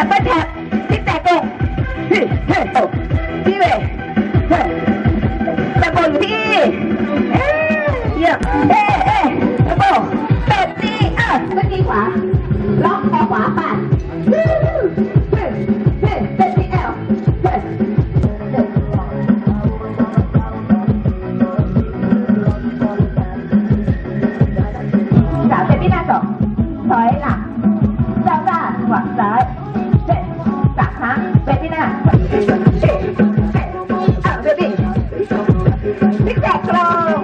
ดับเบิลแท็บทิศแตกอกพี่เฮ้ตกพี่เวตะโกนอยู่ที่เอ๊ะเยี่ยมเอ๊ะเอ๊ะตะโกนแบบนี้อะเมื่อกี้ขวาล็อกคอขวาปั่นถอยหลัง ra ra ngoặt trái นที่หน้าเฮ้เฮ้เฮ้เอาเบบี้ซิกแซกลง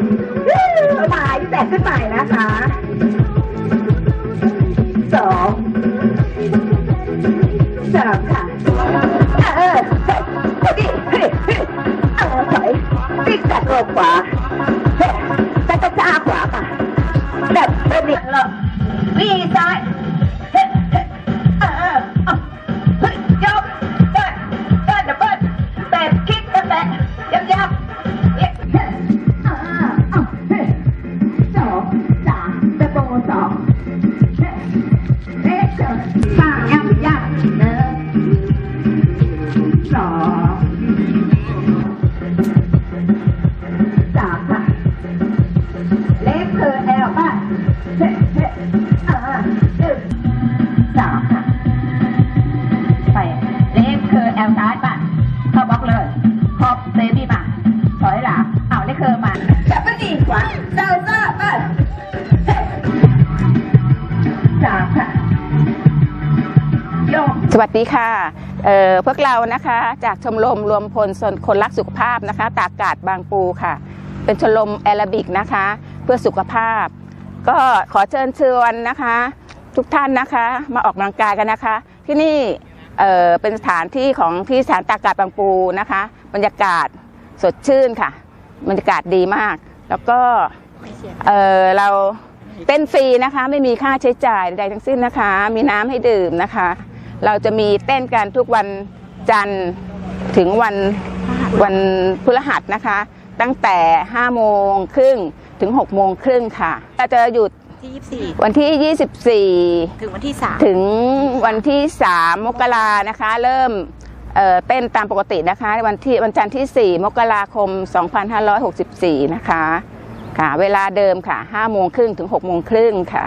วู้มาซิแซกขึ้นใหม่นะคะสองสามค่ะเออเฮ้ยเฮ้ยเฮ้ยเฮ้ยเออถอยติ๊กตัดลงขวาเฮ้ยตะจ้าขวาค่ะแบบเป็นนิ อ่าหนึ่งสามค่ะไปเล็กคือแอลซ้ายป่ะเข้าบล็อกเลยพอเบบี้มาถอยหลังเอาเล็กคือมาจับปดีขวาเดินหน้าไปเฮ้สามค่ะสวัสดีค่ะเอ่อพวกเรานะคะจากชมรมรวมพลคนรักสุขภาพนะคะ ตากาดบางปูค่ะ เป็นชมรมแอโรบิกนะคะ เพื่อสุขภาพ ก็ขอเชิญชวนนะคะ ทุกท่านนะคะมาออกกำลังกายกันนะคะ ที่นี่เเป็นสถานที่ของที่สถานตากาดบางปูนะคะ บรรยากาศสดชื่นค่ะ บรรยากาศดีมาก แล้วก็เเราเต้นฟรีนะคะ ไม่มีค่าใช้จ่ายใดทั้งสิ้นนะคะ มีน้ำให้ดื่มนะคะ เราจะมีเต้นกันทุกวันจันทร์ถึงวันวันพฤหัสนะคะ ตั้งแต่5โมงครึ่ง ถึง6โมงครึ่งค่ะเราจะหยุดที่วันที่ 24 ถึงวันที่24ถึงวันที่ 3 มกรานะคะ เริ่มเอ่อเต้นตามปกตินะคะ วันที่วันจันทร์ที่ 4 มกราคม 2564 นะคะค่ะ เวลาเดิมค่ะ5โมงครึ่งถึง6โมงครึ่งค่ะ